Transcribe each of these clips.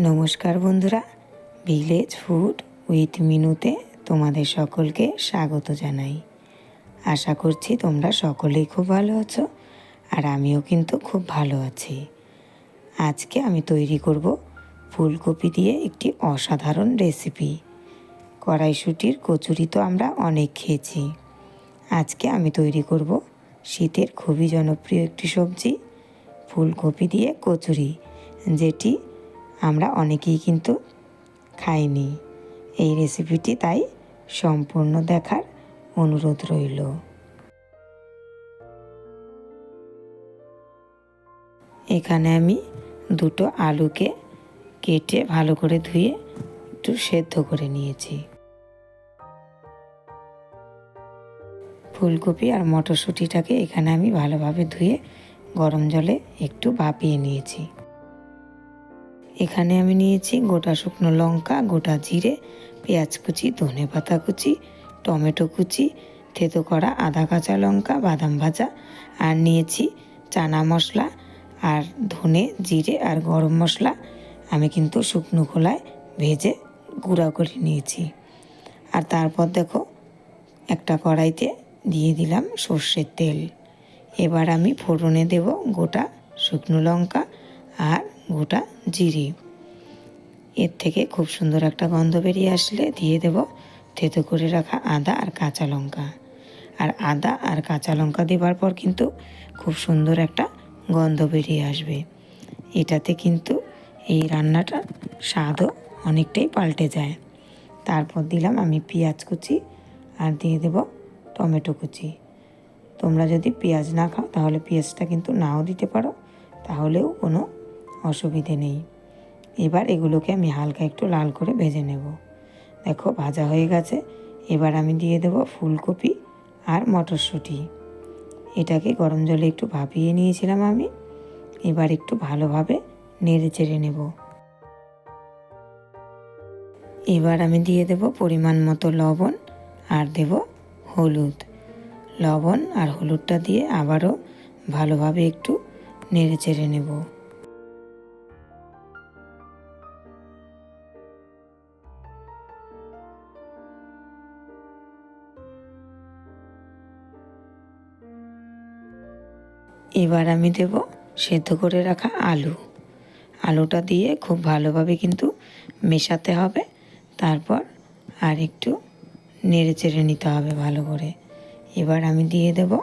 নমস্কার বন্ধুরা village food with মিনুতে তোমাদের সকলকে স্বাগত জানাই। আশা করছি তোমরা সকলেই খুব ভালো আছো আর আমিও কিন্তু খুব ভালো আছি। আজকে আমি তৈরি করব ফুলকপি দিয়ে একটি অসাধারণ রেসিপি। কড়াইশুটির কচুরি তো আমরা অনেক খেয়েছি। আজকে আমি তৈরি করব শীতের খুবই জনপ্রিয় একটি সবজি, ফুলকপি দিয়ে কচুরি, যেটি আমরা অনেকেই কিন্তু খাইনি। এই রেসিপিটি তাই সম্পূর্ণ দেখার অনুরোধ রইল। এখানে আমি দুটো আলুকে কেটে ভালো করে ধুয়ে একটু সেদ্ধ করে নিয়েছি। ফুলকপি আর মটরশুঁটিটাকে এখানে আমি ভালোভাবে ধুয়ে গরম জলে একটু ভাপিয়ে নিয়েছি। এখানে আমি নিয়েছি গোটা শুকনো লঙ্কা, গোটা জিরে, পেঁয়াজ কুচি, ধনে পাতা কুচি, টমেটো কুচি, থেতো করা আদা কাঁচা লঙ্কা, বাদাম ভাজা, আর নিয়েছি চানা মশলা আর ধনে, জিরে আর গরম মশলা। আমি কিন্তু শুকনো খোলায় ভেজে গুঁড়া করে নিয়েছি। আর তারপর দেখো, একটা কড়াইতে দিয়ে দিলাম সর্ষের তেল। এবার আমি ফোড়নে দেব গোটা শুকনো লঙ্কা আর গোটা জিরে। এর থেকে খুব সুন্দর একটা গন্ধ বেরিয়ে আসলে দিয়ে দেব থেতো করে রাখা আদা আর কাঁচা লঙ্কা। আর আদা আর কাঁচা লঙ্কা দেবার পর কিন্তু খুব সুন্দর একটা গন্ধ বেরিয়ে আসবে। এটাতে কিন্তু এই রান্নাটা স্বাদও অনেকটাই পাল্টে যায়। তারপর দিলাম আমি পেঁয়াজ কুচি আর দিয়ে দেব টমেটো কুচি। তোমরা যদি পেঁয়াজ না খাও তাহলে পেঁয়াজটা কিন্তু নাও দিতে পারো, তাহলেও কোনো অসুবিধে নেই। এবার এগুলোকে আমি হালকা একটু লাল করে ভেজে নেব। দেখো, ভাজা হয়ে গেছে। এবার আমি দিয়ে দেব ফুলকপি আর মটরশুঁটি। এটাকে গরম জলে একটু ভাপিয়ে নিয়েছিলাম আমি। এবার একটু ভালোভাবে নেড়ে চেড়ে নেব। এবার আমি দিয়ে দেব পরিমাণ মতো লবণ আর দেব হলুদ। লবণ আর হলুদটা দিয়ে আবারও ভালোভাবে একটু নেড়ে চেড়ে নেব। এবার আমি দেব সেদ্ধ করে রাখা আলু। আলুটা দিয়ে খুব ভালোভাবে কিন্তু মেশাতে হবে। তারপর আর একটু নেড়ে চেড়ে নিতে হবে ভালো করে। এবার আমি দিয়ে দেব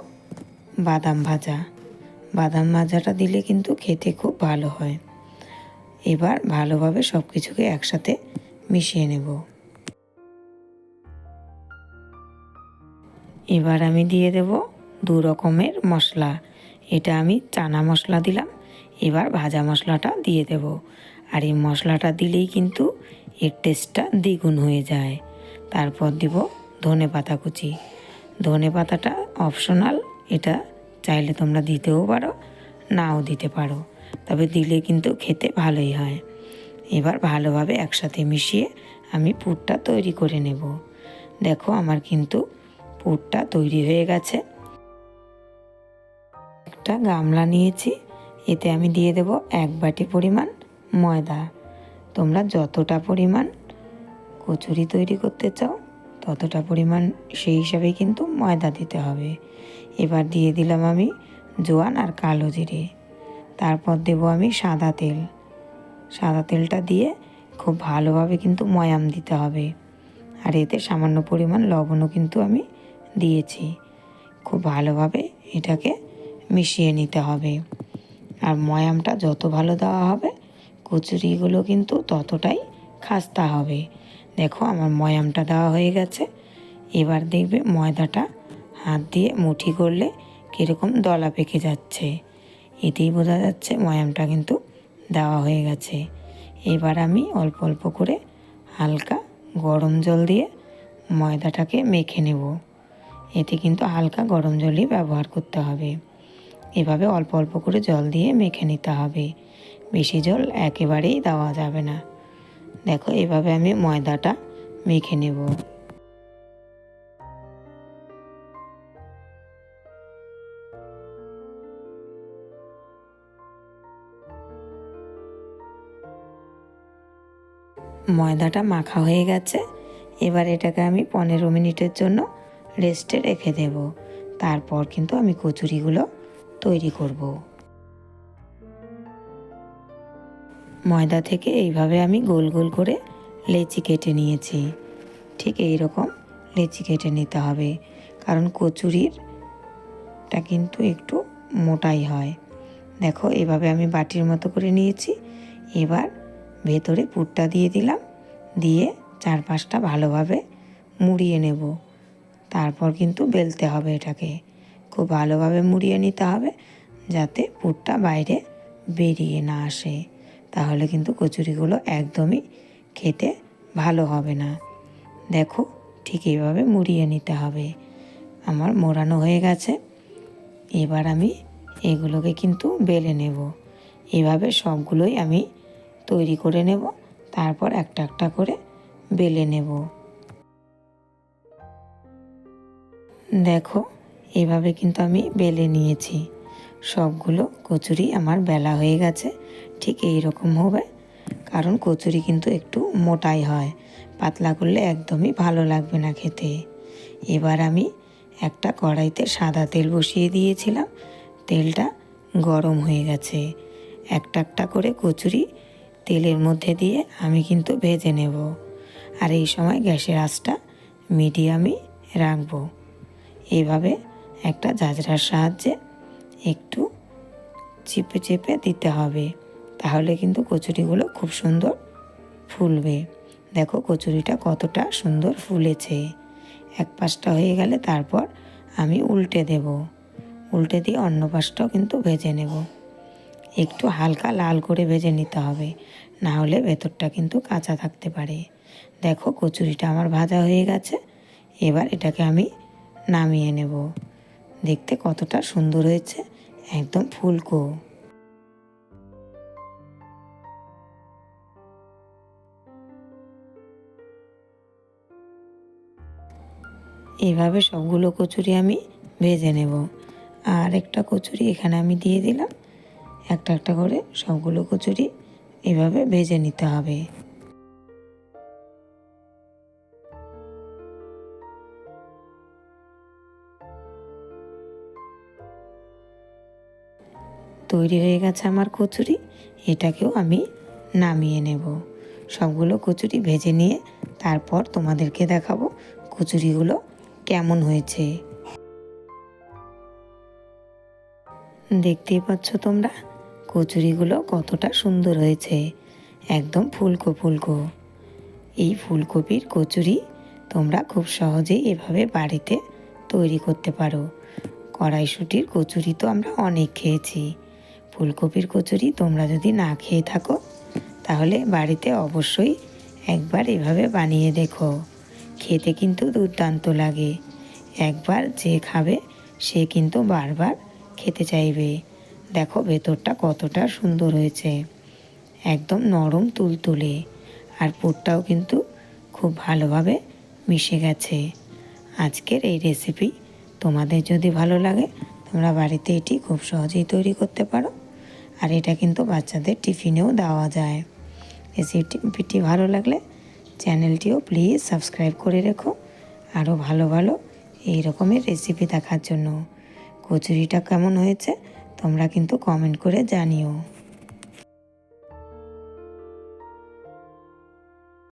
বাদাম ভাজা। বাদাম ভাজাটা দিলে কিন্তু খেতে খুব ভালো হয়। এবার ভালোভাবে সব কিছুকে একসাথে মিশিয়ে নেব। এবার আমি দিয়ে দেব দু রকমের মশলা। এটা আমি চানা মশলা দিলাম। এবার ভাজা মশলাটা দিয়ে দেব। আর এই মশলাটা দিলেই কিন্তু এর টেস্টটা দ্বিগুণ হয়ে যায়। তারপর দিব ধনে পাতা কুচি। ধনে পাতাটা অপশনাল, এটা চাইলে তোমরা দিতেও পারো, নাও দিতে পারো। তবে দিলে কিন্তু খেতে ভালোই হয়। এবার ভালোভাবে একসাথে মিশিয়ে আমি পুরটা তৈরি করে নেব। দেখো আমার কিন্তু পুরটা তৈরি হয়ে গেছে। একটা গামলা নিয়েছি। এতে আমি দিয়ে দেব এক বাটি পরিমাণ ময়দা। তোমরা যতটা পরিমাণ কচুরি তৈরি করতে চাও, ততটা পরিমাণ সেই হিসাবে কিন্তু ময়দা দিতে হবে। এবার দিয়ে দিলাম আমি জোয়ান আর কালো জিরে। তারপর দেব আমি সাদা তেল। সাদা তেলটা দিয়ে খুব ভালোভাবে কিন্তু ময়াম দিতে হবে। আর এতে সামান্য পরিমাণ লবণও কিন্তু আমি দিয়েছি। খুব ভালোভাবে এটাকে মিশিয়ে নিতে হবে। আর ময়ামটা যত ভালো দেওয়া হবে, কচুরিগুলো কিন্তু ততটাই খাস্তা হবে। দেখো আমার ময়ামটা দেওয়া হয়ে গেছে। এবার দেখবে ময়দাটা হাত দিয়ে মুঠি করলে কীরকম দলা পেকে যাচ্ছে। এতেই বোঝা যাচ্ছে ময়ামটা কিন্তু দেওয়া হয়ে গেছে। এবার আমি অল্প অল্প করে হালকা গরম জল দিয়ে ময়দাটাকে মেখে নেব। এতে কিন্তু হালকা গরম জলই ব্যবহার করতে হবে। এভাবে অল্প অল্প করে জল দিয়ে মেখে নিতে হবে। বেশি জল একেবারেই দেওয়া যাবে না। দেখো, এভাবে আমি ময়দাটা মেখে নেব। ময়দাটা মাখা হয়ে গেছে। এবার এটাকে আমি পনেরো মিনিটের জন্য রেস্টে রেখে দেব। তারপর কিন্তু আমি কচুরিগুলো তৈরি করব। ময়দা থেকে এইভাবে আমি গোল গোল করে লেচি কেটে নিয়েছি। ঠিক এই রকম লেচি কেটে নিতে হবে, কারণ কচুরিরটা কিন্তু একটু মোটাই হয়। দেখো, এভাবে আমি বাটির মতো করে নিয়েছি। এবার ভেতরে পুরটা দিয়ে দিলাম, দিয়ে চারপাশটা ভালোভাবে মুড়িয়ে নেব। তারপর কিন্তু বেলতে হবে এটাকে। খুব ভালোভাবে মুড়িয়ে নিতে হবে যাতে পুরটা বাইরে বেরিয়ে না আসে। তাহলে কিন্তু কচুরিগুলো একদমই খেতে ভালো হবে না। দেখো ঠিক এইভাবে মুড়িয়ে নিতে হবে। আমার মোড়ানো হয়ে গেছে। এবার আমি এগুলোকে কিন্তু বেলে নেব। এভাবে সবগুলোই আমি তৈরি করে নেব। তারপর একটা একটা করে বেলে নেব। দেখো এভাবে কিন্তু আমি বেলে নিয়েছি। সবগুলো কচুরি আমার বেলা হয়ে গেছে, ঠিক এই রকম হবে। কারণ কচুরি কিন্তু একটু মোটাই হয়, পাতলা করলে একদমই ভালো লাগবে না খেতে। এবার আমি একটা কড়াইতে সাদা তেল বসিয়ে দিয়েছিলাম, তেলটা গরম হয়ে গেছে। একটা একটা করে কচুরি তেলের মধ্যে দিয়ে আমি কিন্তু ভেজে নেব। আর এই সময় গ্যাসের আঁচটা মিডিয়ামই রাখব। এইভাবে একটা জাজরার সাহায্যে একটু চেপে চেপে দিতে হবে। তাহলে কিন্তু কচুরিগুলো খুব সুন্দর ফুলবে। দেখো কচুরিটা কতটা সুন্দর ফুলেছে। এক পাশটা হয়ে গেলে তারপর আমি উল্টে দেব। উল্টে দিয়ে অন্য পাশটাও কিন্তু ভেজে নেব। একটু হালকা লাল করে ভেজে নিতে হবে। না হলে ভেতরটা কিন্তু কাঁচা থাকতে পারে। দেখো কচুরিটা আমার ভাজা হয়ে গেছে। এবার এটাকে আমি নামিয়ে নেব। দেখতে কতটা সুন্দর হয়েছে। একদম ফুলকো এভাবে সবগুলো কচুরি আমি ভেজে নেব। আর একটা কচুরি এখানে আমি দিয়ে দিলাম। একটা একটা করে সবগুলো কচুরি এভাবে ভেজে নিতে হবে। তৈরি হয়ে গেছে আমার কচুরি, এটাকেও আমি নামিয়ে নেব। সবগুলো কচুরি ভেজে নিয়ে তারপর তোমাদেরকে দেখাবো কচুরিগুলো কেমন হয়েছে। দেখতেই পাচ্ছ তোমরা, কচুরিগুলো কতটা সুন্দর হয়েছে, একদম ফুলকো ফুলকো। এই ফুলকপির কচুরি তোমরা খুব সহজেই এভাবে বাড়িতে তৈরি করতে পারো। কড়াইশুটির কচুরি তো আমরা অনেক খেয়েছি। ফুলকপির কচুরি তোমরা যদি না খেয়ে থাকো, তাহলে বাড়িতে অবশ্যই একবার এভাবে বানিয়ে দেখো। খেতে কিন্তু দুর্দান্ত লাগে। একবার যে খাবে, সে কিন্তু বারবার খেতে চাইবে। দেখো ভেতরটা কতটা সুন্দর হয়েছে। একদম নরম তুলতুলে। আর পুরটাও কিন্তু খুব ভালোভাবে মিশে গেছে। আজকের এই রেসিপি তোমাদের যদি ভালো লাগে, তোমরা বাড়িতে এটি খুব সহজেই তৈরি করতে পারো। আর এটা কিন্তু বাচ্চাদের টিফিনেও দেওয়া যায়। রেসিপিটি ভালো লাগলে চ্যানেলটিও প্লিজ সাবস্ক্রাইব করে রেখো। আরও ভালো ভালো এই রকমের রেসিপি দেখার জন্য। কচুরিটা কেমন হয়েছে তোমরা কিন্তু কমেন্ট করে জানিও।